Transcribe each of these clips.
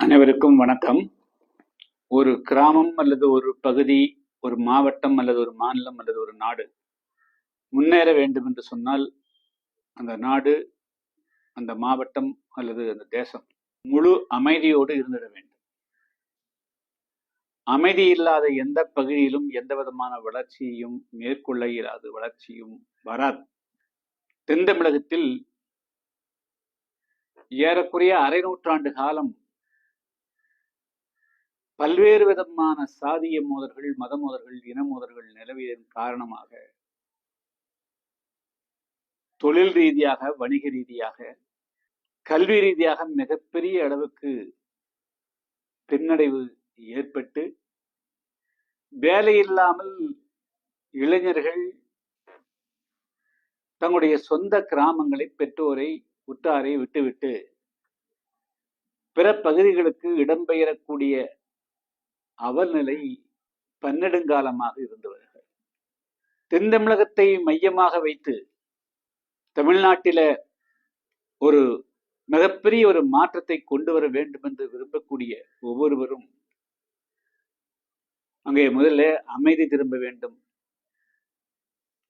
அனைவருக்கும் வணக்கம். ஒரு கிராமம் அல்லது ஒரு பகுதி ஒரு மாவட்டம் அல்லது ஒரு மாநிலம் அல்லது ஒரு நாடு முன்னேற வேண்டும் என்று சொன்னால் அந்த நாடு அந்த மாவட்டம் அல்லது அந்த தேசம் முழு அமைதியோடு இருந்திட வேண்டும். அமைதி இல்லாத எந்த பகுதியிலும் எந்த விதமான வளர்ச்சியையும் மேற்கொள்ள இயலாது வளர்ச்சியும் வராது. தென் தமிழகத்தில் ஏறக்குறைய அரை நூற்றாண்டு காலம் பல்வேறு விதமான சாதிய மோதல்கள் மத மோதல்கள் இன மோதல்கள் நிலவியதன் காரணமாக தொழில் ரீதியாக வணிக ரீதியாக கல்வி ரீதியாக மிகப்பெரிய அளவுக்கு பின்னடைவு ஏற்பட்டு வேலை இல்லாமல் இளைஞர்கள் தங்களுடைய சொந்த கிராமங்களை பெற்றோரை உற்றாரை விட்டுவிட்டு பிற பகுதிகளுக்கு இடம்பெயரக்கூடிய அவல்நிலை பன்னெடுங்காலமாக இருந்து வருகிறது. தென் தமிழகத்தை மையமாக வைத்து தமிழ்நாட்டில ஒரு மிகப்பெரிய ஒரு மாற்றத்தை கொண்டு வர வேண்டும் என்று விரும்பக்கூடிய ஒவ்வொருவரும் அங்கே முதல்ல அமைதி திரும்ப வேண்டும்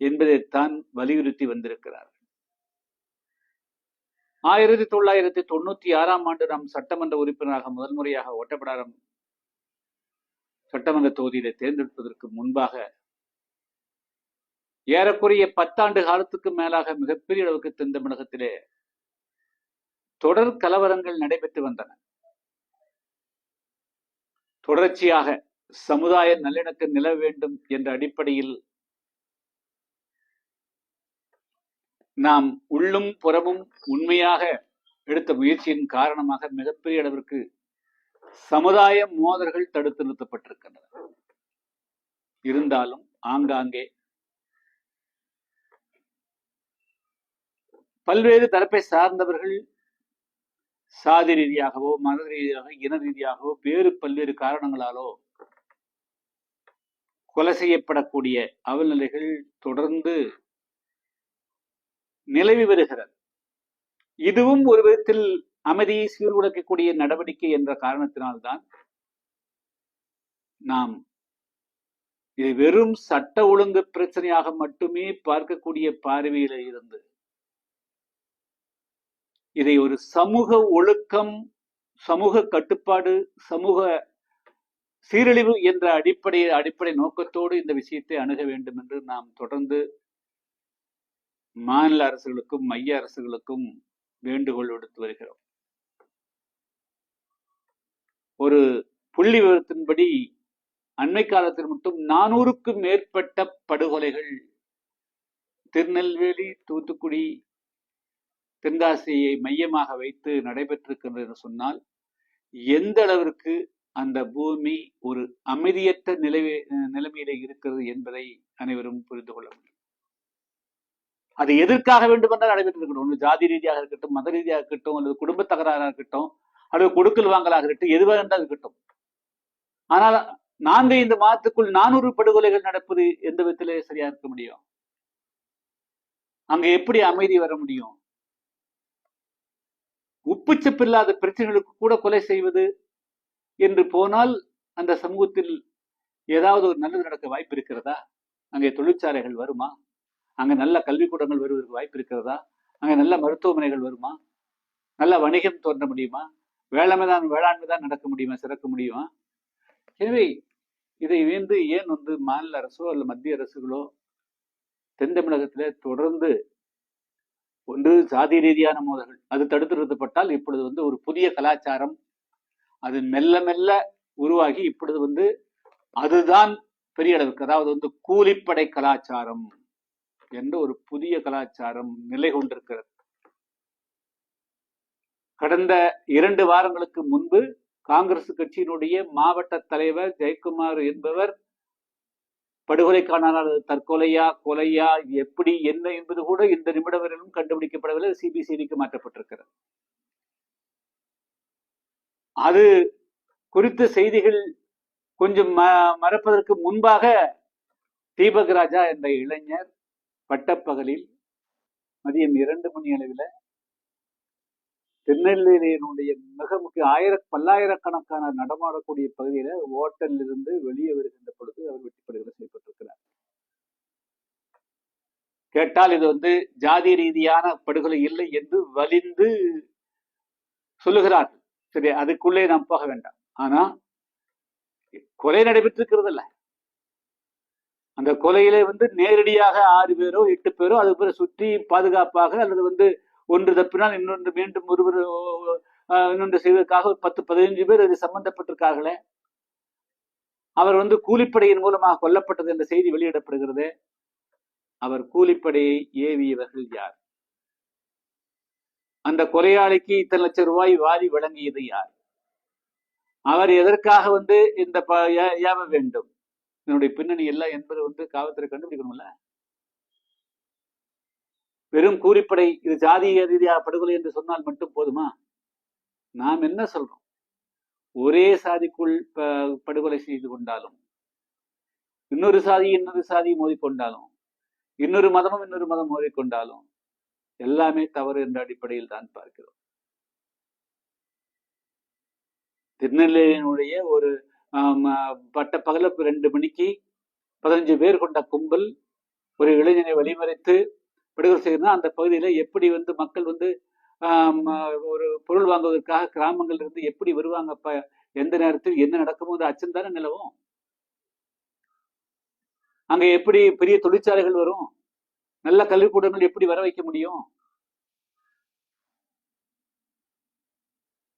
என்பதைத்தான் வலியுறுத்தி வந்திருக்கிறார் ஆயிரத்தி தொள்ளாயிரத்தி தொண்ணூத்தி ஆறாம் ஆண்டு நாம் சட்டமன்ற உறுப்பினராக முதல் முறையாக ஒட்டப்படாரம் சட்டமன்ற தொகுதியில தேர்ந்தெடுப்பதற்கு முன்பாக ஏறக்குறைய பத்தாண்டு காலத்துக்கு மேலாக மிகப்பெரிய அளவுக்கு தென் தமிழகத்திலே தொடர் கலவரங்கள் நடைபெற்று வந்தன. தொடர்ச்சியாக சமுதாய நல்லிணக்கம் நிலவ வேண்டும் என்ற அடிப்படையில் நாம் உள்ளும் புறமும் உண்மையாக எடுத்த முயற்சியின் காரணமாக மிகப்பெரிய அளவிற்கு சமுதாய மோதல்கள் தடுத்து நிறுத்தப்பட்டிருக்கின்றன. இருந்தாலும் ஆங்காங்கே பல்வேறு தரப்பை சார்ந்தவர்கள் சாதி ரீதியாகவோ மத ரீதியாக இன ரீதியாகவோ வேறு பல்வேறு காரணங்களாலோ கொலை செய்யப்படக்கூடிய அவல்நிலைகள் தொடர்ந்து நிலவி வருகிறது. இதுவும் ஒரு விதத்தில் அமைதியை சீர்குலைக்கக்கூடிய நடவடிக்கை என்ற காரணத்தினால்தான் நாம் இது வெறும் சட்ட ஒழுங்கு பிரச்சனையாக மட்டுமே பார்க்கக்கூடிய பார்வையில இருந்து இதை ஒரு சமூக ஒழுக்கம் சமூக கட்டுப்பாடு சமூக சீரழிவு என்ற அடிப்படை அடிப்படை நோக்கத்தோடு இந்த விஷயத்தை அணுக வேண்டும் என்று நாம் தொடர்ந்து மாநில அரசுகளுக்கும் மைய அரசுகளுக்கும் வேண்டுகோள் விடுத்து வருகிறோம். ஒரு புள்ளி விவரத்தின்படி அண்மை காலத்தில் மட்டும் நானூறுக்கும் மேற்பட்ட படுகொலைகள். திருநெல்வேலி தூத்துக்குடி தென்காசியை மையமாக வைத்து நடைபெற்றிருக்கின்றது என்று சொன்னால் எந்த அளவிற்கு அந்த பூமி ஒரு அமைதியற்ற நிலைவே நிலைமையில இருக்கிறது என்பதை அனைவரும் புரிந்து கொள்ள முடியும். அது எதற்காக வேண்டுமென்றால் நடைபெற்று இருக்கட்டும் ஒன்று ஜாதி ரீதியாக இருக்கட்டும் மத ரீதியாக இருக்கட்டும் அல்லது குடும்ப தகராறாக இருக்கட்டும் அல்லது கொடுக்கல் வாங்கலாக இருக்கட்டும் எதுவாக இருந்தால் இருக்கட்டும் ஆனால் நான்கு இந்த மாதத்துக்குள் நானூறு படுகொலைகள் நடப்பது எந்த விதத்திலே சரியா இருக்க முடியும்? அங்க எப்படி அமைதி வர முடியும்? உப்புச்சப்பில்லாத பிரச்சனைகளுக்கு கூட கொலை செய்வது என்று போனால் அந்த சமூகத்தில் ஏதாவது ஒரு நல்லது நடக்க வாய்ப்பு இருக்கிறதா? அங்கே தொழிற்சாலைகள் வருமா? அங்க நல்ல கல்விக்கூடங்கள் வருவதற்கு வாய்ப்பு இருக்கிறதா? அங்க நல்ல மருத்துவமனைகள் வருமா? நல்ல வணிகம் தோன்ற முடியுமா? வேளாண்மை தான் வேளாண்மை தான் நடக்க முடியுமா சிறக்க முடியுமா? எனவே இதை வந்து ஏன் வந்து மாநில அரசோ அல்ல மத்திய அரசுகளோ தென் தமிழகத்தில் தொடர்ந்து ஒன்று சாதி ரீதியான மோதல்கள் அது தடுத்து நிறுத்தப்பட்டால் இப்பொழுது வந்து ஒரு புதிய கலாச்சாரம் அது மெல்ல மெல்ல உருவாகி இப்பொழுது வந்து அதுதான் பெரிய அளவுக்கு அதாவது வந்து கூலிப்படை கலாச்சாரம் என்ற ஒரு புதிய கலாச்சாரம் நிலை கொண்டிருக்கிறது. கடந்த இரண்டு வாரங்களுக்கு முன்பு காங்கிரஸ் கட்சியினுடைய மாவட்ட தலைவர் ஜெயக்குமார் என்பவர் படுகொலைக்கான தற்கொலையா கொலையா எப்படி என்ன என்பது கூட இந்த நிமிடம் வரையிலும் கண்டுபிடிக்கப்படவில்லை. சிபிசிடிக்கு மாற்றப்பட்டிருக்கிறது. அது குறித்த செய்திகள் கொஞ்சம் ம மறப்பதற்கு முன்பாக தீபக் ராஜா என்ற இளைஞர் பட்டப்பகலில் மதியம் இரண்டு மணி அளவில் திருநெல்வேலியினுடைய மிக முக்கிய ஆயிர பல்லாயிரக்கணக்கான நடமாடக்கூடிய பகுதியில ஓட்டலில் இருந்து வெளியே வருகின்ற பொழுது அவர் வெட்டிப்படுகொலை செய்யப்பட்டிருக்கிறார். கேட்டால் இது வந்து ஜாதி ரீதியான படுகொலை இல்லை என்று வலிந்து சொல்லுகிறார் சரி அதுக்குள்ளே நாம் போக வேண்டாம். ஆனா கொலை நடைபெற்றிருக்கிறது இல்லை. அந்த கொலையிலே வந்து நேரடியாக ஆறு பேரோ எட்டு பேரோ அது பேரை சுற்றி பாதுகாப்பாக அல்லது வந்து ஒன்று தப்பினால் இன்னொன்று மீண்டும் ஒருவர் இன்னொன்று செய்வதற்காக ஒரு பத்து பதினைஞ்சு பேர் அது சம்பந்தப்பட்டிருக்கார்களே. அவர் வந்து கூலிப்படையின் மூலமாக கொல்லப்பட்டது என்ற செய்தி வெளியிடப்படுகிறது. அவர் கூலிப்படையை ஏவியவர்கள் யார்? அந்த கொலையாளிக்கு இத்தனை லட்சம் ரூபாய் வாரி வழங்கியது யார்? அவர் எதற்காக வந்து இந்த ஏவ வேண்டும்? இதனுடைய பின்னணி எல்லாம் என்பது வந்து காவல்துறை கண்டுபிடிக்கணும்ல? வெறும் கூலிப்படை இது ஜாதிய ரீதியாக படுகொலை என்று சொன்னால் மட்டும் போதுமா? நாம் என்ன சொல்றோம்? ஒரே சாதிக்குள் படுகொலை செய்து கொண்டாலும் இன்னொரு சாதி இன்னொரு சாதி மோதிக்கொண்டாலும் இன்னொரு மதமும் இன்னொரு மதம் மோதிக்கொண்டாலும் எல்லாமே தவறு என்ற அடிப்படையில் தான் பார்க்கிறோம். திருநெல்வேலியினுடைய ஒரு பட்ட பகல ரெண்டு மணிக்கு பதினஞ்சு பேர் கொண்ட கும்பல் ஒரு இளைஞனை வழிமறைத்து விடுதலை செய்யணும் அந்த பகுதியில எப்படி வந்து மக்கள் வந்து ஒரு பொருள் வாங்குவதற்காக கிராமங்கள்ல இருந்து எப்படி வருவாங்க அப்ப எந்த நேரத்தில் என்ன நடக்குமோ அந்த அச்சம் தானே நிலவும். அங்க எப்படி பெரிய தொழிற்சாலைகள் வரும்? நல்ல கல்விக்கூடங்கள் எப்படி வர வைக்க முடியும்?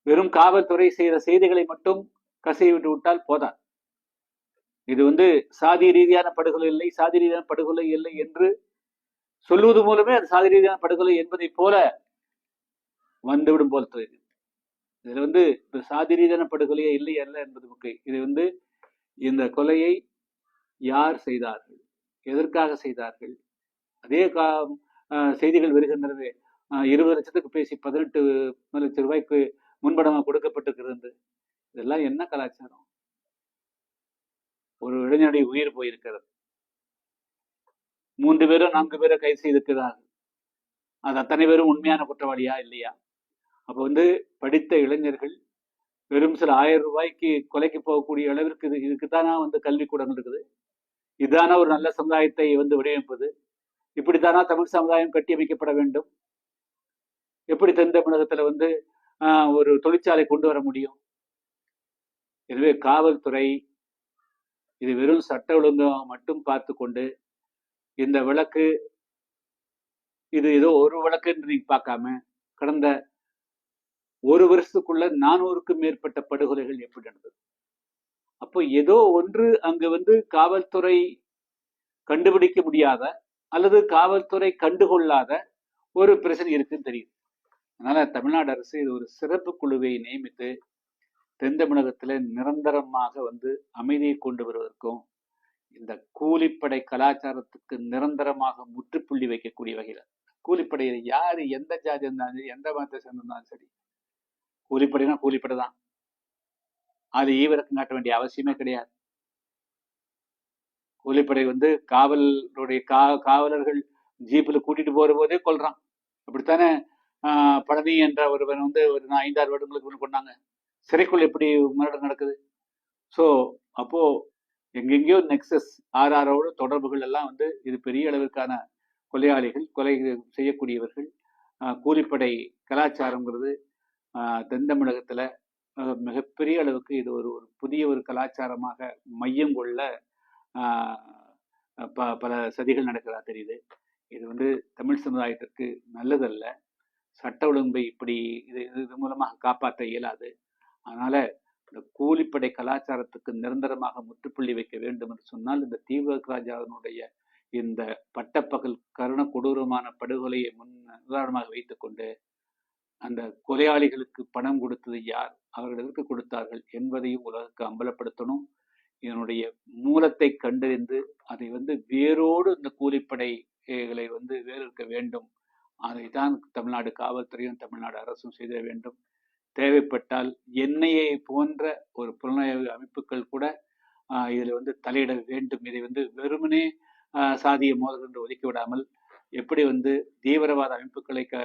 வெறும் காவல்துறை செய்த செய்திகளை மட்டும் கசிய விட்டு விட்டால் போதாது. இது வந்து சாதி ரீதியான படுகொலை இல்லை சாதி ரீதியான படுகொலை இல்லை என்று சொல்லுவது மூலமே அது சாதி ரீதியான படுகொலை என்பதை போல வந்துவிடும் போல் தெரியுது இதுல வந்து இந்த சாதி ரீதியான படுகொலையே இல்லை அல்ல என்பது முக்கிய இது வந்து இந்த கொலையை யார் செய்தார்கள்? எதற்காக செய்தார்கள்? அதே கா செய்திகள் வருகின்றது இருபது லட்சத்துக்கு பேசி பதினெட்டு லட்சம் ரூபாய்க்கு முன்படமாக கொடுக்கப்பட்டிருக்கிறது. இதெல்லாம் என்ன கலாச்சாரம்? ஒரு இளைஞனுடைய உயிர் போயிருக்கிறது. மூன்று பேரோ நான்கு பேரோ கைது செய்திருக்கிறார்கள் அது அத்தனை பேரும் உண்மையான குற்றவாளியா? இல்லையா? அப்போ வந்து படித்த இளைஞர்கள் வெறும் சில ஆயிரம் ரூபாய்க்கு கொலைக்கு போகக்கூடிய அளவிற்கு இது இதுக்குத்தானா வந்து கல்விக்கூடம் இருக்குது? இதுதானா ஒரு நல்ல சமுதாயத்தை வந்து வடிவமைப்பது இப்படித்தானா தமிழ் சமுதாயம் கட்டியமைக்கப்பட வேண்டும்? எப்படி தென் தமிழகத்துல வந்து ஒரு தொழிற்சாலை கொண்டு வர முடியும்? எனவே காவல்துறை இது வெறும் சட்ட ஒழுங்கம் மட்டும் பார்த்து கொண்டு இந்த விளக்கு இது ஏதோ ஒரு விளக்குன்னு நீங்க பார்க்காம கடந்த ஒரு வருஷத்துக்குள்ள நானூறுக்கும் மேற்பட்ட படுகொலைகள் எப்படி நடந்தது? அப்போ ஏதோ ஒன்று அங்கு வந்து காவல்துறை கண்டுபிடிக்க முடியாத அல்லது காவல்துறை கண்டுகொள்ளாத ஒரு பிரச்சனை இருக்குன்னு தெரியுது. அதனால தமிழ்நாடு அரசு இது ஒரு சிறப்பு குழுவை நியமித்து தென் தமிழகத்துல நிரந்தரமாக வந்து அமைதியை கொண்டு வருவதற்கும் இந்த கூலிப்படை கலாச்சாரத்துக்கு நிரந்தரமாக முற்றுப்புள்ளி வைக்கக்கூடிய வகையில். கூலிப்படையில் யாரு எந்த ஜாதி இருந்தாலும் சரி எந்த மதத்தை சேர்ந்திருந்தாலும் சரி கூலிப்படைனா கூலிப்படை தான். அது ஈவிரக்கம் காட்ட வேண்டிய அவசியமே கிடையாது. கூலிப்படை வந்து காவலுடைய கா காவலர்கள் ஜீப்பில் கூட்டிட்டு போற போதே கொல்றான். அப்படித்தானே ஆஹ் பழனி என்ற ஒருவன் வந்து ஒரு ஐந்தாறு வருடங்களுக்கு முன்ன கொண்டாங்க. சிறைக்குள் எப்படி மரணம் நடக்குது? ஸோ அப்போ எங்கெங்கேயோ நெக்ஸஸ் ஆர்ஆரோட தொடர்புகள் எல்லாம் வந்து இது பெரிய அளவிற்கான கொலையாளிகள் கொலை செய்யக்கூடியவர்கள். கூலிப்படை கலாச்சாரங்கிறது தென் தமிழகத்தில் மிகப்பெரிய அளவுக்கு இது ஒரு ஒரு புதிய ஒரு கலாச்சாரமாக மையம் கொள்ள ப- பல சதிகள் நடக்கிறதா தெரியுது. இது வந்து தமிழ் சமுதாயத்திற்கு நல்லதல்ல. சட்ட ஒழுங்கை இப்படி இது இது மூலமாக காப்பாற்ற இயலாது. அதனால் இந்த கூலிப்படை கலாச்சாரத்துக்கு நிரந்தரமாக முற்றுப்புள்ளி வைக்க வேண்டும் என்று சொன்னால் இந்த தீவிரராஜாவினுடைய இந்த பட்டப்பகல் கருண கொடூரமான படுகொலையை முன் உதாரணமாக வைத்துக்கொண்டு அந்த கொலையாளிகளுக்கு பணம் கொடுத்தது யார்? அவர்கள் எதற்கு கொடுத்தார்கள் என்பதையும் உலகுக்கு அம்பலப்படுத்தணும். இதனுடைய மூலத்தை கண்டறிந்து அதை வந்து வேரோடு இந்த கூலிப்படைகளை வந்து வேறு இருக்க வேண்டும். அதை தான் தமிழ்நாடு காவல்துறையும் தமிழ்நாடு அரசும் செய்திட வேண்டும். தேவைப்பட்டால் எண்ணெயை போன்ற ஒரு புலனாய்வு அமைப்புகள் கூட இதில் வந்து தலையிட வேண்டும். இதை வந்து வெறுமனே சாதிய மோதல் என்று ஒதுக்கி விடாமல் எப்படி வந்து தீவிரவாத அமைப்புகளை க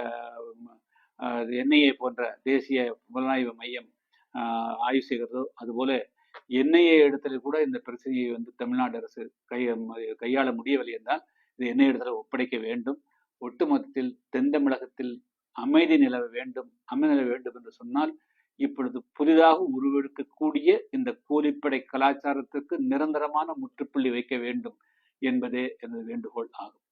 என்ஐஏ போன்ற தேசிய புலனாய்வு மையம் ஆய்வு செய்கிறதோ அதுபோல என்ஐஏ இடத்துல கூட இந்த பிரச்சனையை வந்து தமிழ்நாடு அரசு கை கையாள முடியவில்லை என்றால் இது என்ஐஏ இடத்துல ஒப்படைக்க வேண்டும். ஒட்டுமொத்தத்தில் தென் தமிழகத்தில் அமைதி நிலவ வேண்டும் அமைதி நிலவ வேண்டும் என்று சொன்னால் இப்பொழுது புதிதாக உருவெடுக்கக்கூடிய இந்த கூலிப்படை கலாச்சாரத்திற்கு நிரந்தரமான முற்றுப்புள்ளி வைக்க வேண்டும் என்பதே எனது வேண்டுகோள் ஆகும்.